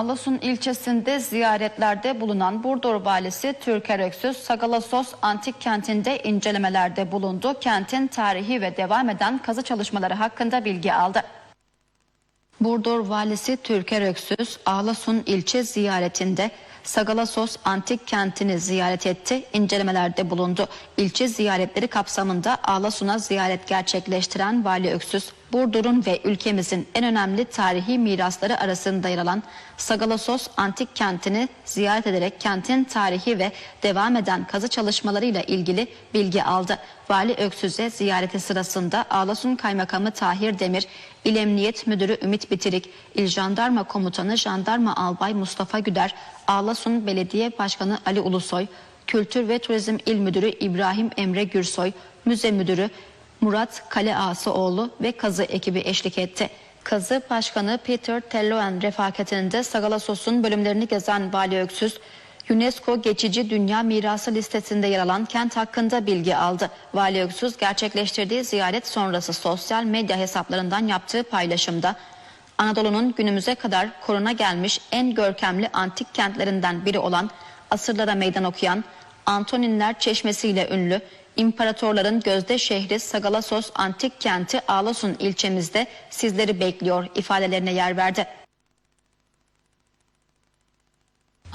Alasun ilçesinde ziyaretlerde bulunan Burdur valisi Türker Öksüz, Sagalasos antik kentinde incelemelerde bulundu. Kentin tarihi ve devam eden kazı çalışmaları hakkında bilgi aldı. Burdur valisi Türker Öksüz, Ağlasun ilçe ziyaretinde Sagalasos antik kentini ziyaret etti, incelemelerde bulundu. İlçe ziyaretleri kapsamında Ağlasun'a ziyaret gerçekleştiren Vali Öksüz, Burdur'un ve ülkemizin en önemli tarihi mirasları arasında yer alan Sagalasos antik kentini ziyaret ederek kentin tarihi ve devam eden kazı çalışmalarıyla ilgili bilgi aldı. Vali Öksüz'e ziyareti sırasında Ağlasun Kaymakamı Tahir Demir, İl Emniyet Müdürü Ümit Bitirik, İl Jandarma Komutanı Jandarma Albay Mustafa Güder, Ağlasun Belediye Başkanı Ali Ulusoy, Kültür ve Turizm İl Müdürü İbrahim Emre Gürsoy, Müze Müdürü Murat Kaleağasoğlu ve kazı ekibi eşlik etti. Kazı Başkanı Peter Telloen refakatinde Sagalasos'un bölümlerini gezen Vali Öksüz, UNESCO Geçici Dünya Mirası listesinde yer alan kent hakkında bilgi aldı. Vali Öksüz gerçekleştirdiği ziyaret sonrası sosyal medya hesaplarından yaptığı paylaşımda Anadolu'nun günümüze kadar koruna gelmiş en görkemli antik kentlerinden biri olan asırlara meydan okuyan Antoninler Çeşmesi ile ünlü imparatorların gözde şehri Sagalasos antik kenti Ağlasun ilçemizde sizleri bekliyor ifadelerine yer verdi.